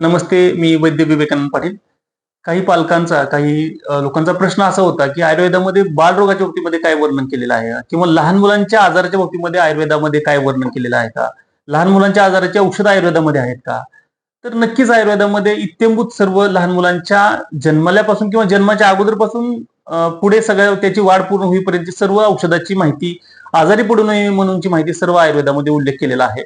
नमस्ते मी वैद्य विवेकानंद पाटील. काही पालकांचा काही लोकांचा प्रश्न असा होता की आयुर्वेदामध्ये बालरोगाच्या बाबतीमध्ये काय वर्णन केलेलं आहे? किंवा लहान मुलांच्या आजाराच्या बाबतीमध्ये आयुर्वेदामध्ये काय वर्णन केलेलं आहे का? लहान मुलांच्या आजाराच्या औषध आयुर्वेदामध्ये आहेत का? तर नक्कीच आयुर्वेदामध्ये इत्यंभूत सर्व लहान मुलांच्या जन्मल्यापासून किंवा जन्माच्या अगोदरपासून पुढे सगळ्या त्याची वाढ पूर्ण होईपर्यंत सर्व औषधाची माहिती आजारी पडू नये म्हणूनची माहिती सर्व आयुर्वेदामध्ये उल्लेख केलेला आहे.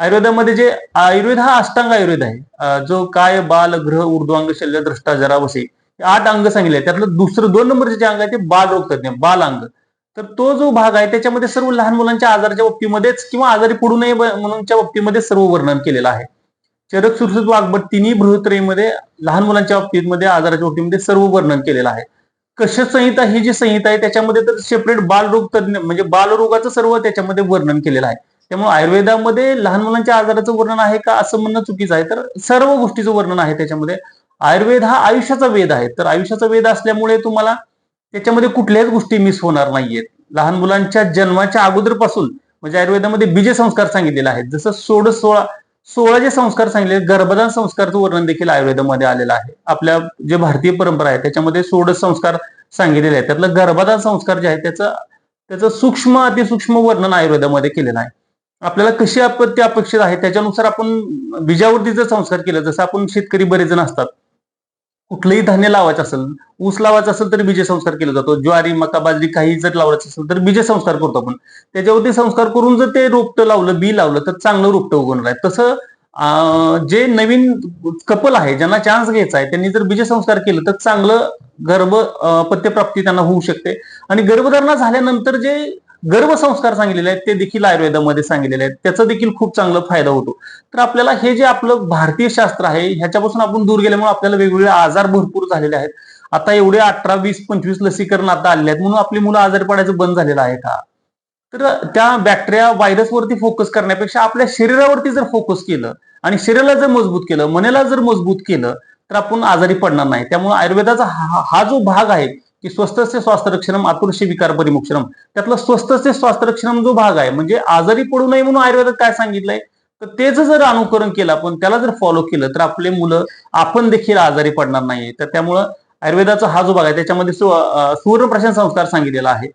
आयुर्वेदामध्ये जे आयुर्वेद हा अष्टांग आयुर्वेद आहे. जो काय बाल ग्रह ऊर्ध्वांग शल्य द्रष्टा जरा वसे आठ अंग सांगितले. त्यातलं दुसरं दोन नंबरचे जे अंग आहे ते बाल रोग तज्ञ बाल अंग. तर तो जो भाग आहे त्याच्यामध्ये सर्व लहान मुलांच्या आजाराच्या बाबतीमध्येच किंवा आजारी पडू नये म्हणूनच्या बाबतीमध्ये सर्व वर्णन केलेलं आहे. चरक सुरसुत वाघबट तिन्ही बृहत्रयीमध्ये लहान मुलांच्या बाबतीमध्ये आजाराच्या बाबतीमध्ये सर्व वर्णन केलेलं आहे. कश संहिता ही जी संहिता आहे त्याच्यामध्ये तर सेपरेट बालरोग तज्ञ म्हणजे बालरोगाचं सर्व त्याच्यामध्ये वर्णन केलेलं आहे. त्यामुळे आयुर्वेदामध्ये लहान मुलांच्या आजाराचं वर्णन आहे का असं म्हणणं चुकीचं आहे? तर सर्व गोष्टीचं वर्णन आहे त्याच्यामध्ये. आयुर्वेद हा आयुष्याचा वेद आहे. तर आयुष्याचा वेद असल्यामुळे तुम्हाला त्याच्यामध्ये कुठल्याच गोष्टी मिस होणार नाहीयेत. लहान मुलांच्या जन्माच्या अगोदरपासून म्हणजे आयुर्वेदामध्ये बीजसंस्कार सांगितलेले आहेत. जसं सोड सोळा सोळा जे संस्कार सांगितले गर्भदान संस्कारचं वर्णन देखील आयुर्वेदामध्ये आलेलं आहे. आपल्या जे भारतीय परंपरा आहे त्याच्यामध्ये सोडस संस्कार सांगितलेले आहेत. त्यातलं गर्भदान संस्कार जे आहे त्याचं त्याचं सूक्ष्म अतिसूक्ष्म वर्णन आयुर्वेदामध्ये केलेलं आहे. आपल्याला कशी आपत्ती अपेक्षित आहे? त्याच्यानुसार आपण बीजावरती जर संस्कार केलं जसं आपण शेतकरी बरेच जण असतात कुठलंही धान्य लावायचं असेल ऊस लावायचा असेल तर बीजसंस्कार केला जातो ज्वारी मका बाजरी काही जर लावायचं असेल तर बीजसंस्कार करतो आपण. त्याच्यावरती संस्कार करून जर ते रोपटं लावलं बी लावलं तर चांगलं रोपटं उगवणार आहे. तसं जे नवीन कपल आहे ज्यांना चान्स घ्यायचा आहे त्यांनी जर बीजसंस्कार केलं तर चांगलं गर्भ पत्यप्राप्ती त्यांना होऊ शकते. आणि गर्भधारणा झाल्यानंतर जे गर्भसंस्कार सांगितलेले आहेत ते देखील आयुर्वेदामध्ये सांगितलेले आहेत. त्याचा देखील खूप चांगला फायदा होतो. तर आपल्याला हे जे आपलं भारतीय शास्त्र आहे ह्याच्यापासून आपण दूर गेल्यामुळे आपल्याला वेगवेगळे आजार भरपूर झालेले आहेत. आता एवढे अठरा वीस पंचवीस लसीकरण आता आलेले आहेत म्हणून आपली मुलं आजारी पडायचं बंद झालेलं आहे का? तर त्या बॅक्टेरिया व्हायरसवरती फोकस करण्यापेक्षा आपल्या शरीरावरती जर फोकस केलं आणि शरीराला जर मजबूत केलं मनाला जर मजबूत केलं तर आपण आजारी पडणार नाही. त्यामुळे आयुर्वेदाचा हा हा जो भाग आहे की स्वस्तस्य स्वास्थ्यरक्षणम आतुरशी विकार परिमोक्षणम. त्यातला स्वस्तस्य स्वास्थ्यरक्षणम जो भाग आहे म्हणजे आजारी पडू नये म्हणून आयुर्वेदात काय सांगितलंय? तर तेच जर अनुकरण केलं आपण त्याला जर फॉलो केलं तर आपले मुलं आपण देखील आजारी पडणार नाही तर त्यामुळं आयुर्वेदाचा हा जो भाग आहे त्याच्यामध्ये सु- सुवर्णप्राशन संस्कार सांगितलेला आहे.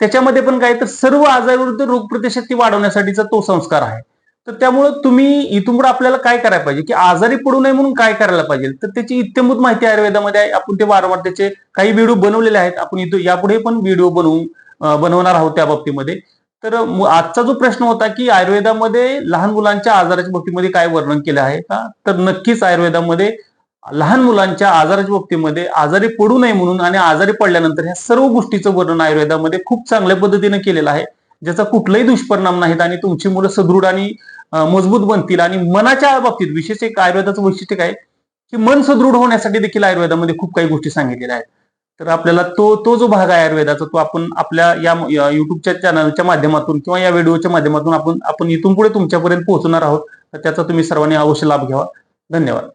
त्याच्यामध्ये पण काय तर सर्व आजाराविरुद्ध रोगप्रतिशक्ती वाढवण्यासाठीचा तो संस्कार आहे. तर त्यामुळं तुम्ही इथून पुढे आपल्याला काय करायला पाहिजे? की आजारी पडू नये म्हणून काय करायला पाहिजे? तर त्याची इत्यंभूत माहिती आयुर्वेदामध्ये आहे. आपण ते वारंवार त्याचे काही व्हिडिओ बनवलेले आहेत. आपण इथं यापुढे पण व्हिडिओ बनवून बनवणार आहोत त्या बाबतीमध्ये. तर आजचा जो प्रश्न होता की आयुर्वेदामध्ये लहान मुलांच्या आजाराच्या बाबतीमध्ये काय वर्णन केलं आहे का? तर नक्कीच आयुर्वेदामध्ये लहान मुलांच्या आजाराच्या बाबतीमध्ये आजारी पडू नये म्हणून आणि आजारी पडल्यानंतर ह्या सर्व गोष्टीचं वर्णन आयुर्वेदामध्ये खूप चांगल्या पद्धतीने केलेलं आहे. ज्याचा कुठलाही दुष्परिणाम नाहीत आणि तुमची मुलं सदृढ आणि मजबूत बनतील आणि मनाच्या बाबतीत विशेष एक आयुर्वेदाचं वैशिष्ट्य काय की मन सदृढ होण्यासाठी देखील आयुर्वेदामध्ये खूप काही गोष्टी सांगितलेल्या आहेत. तर आपल्याला तो तो जो भाग आहे आयुर्वेदाचा तो आपण आपल्या या या युट्यूबच्या चॅनलच्या माध्यमातून किंवा या व्हिडिओच्या माध्यमातून आपण आपण इथून पुढे तुमच्यापर्यंत पोहोचणार आहोत. तर त्याचा तुम्ही सर्वांनी अवश्य लाभ घ्यावा. धन्यवाद.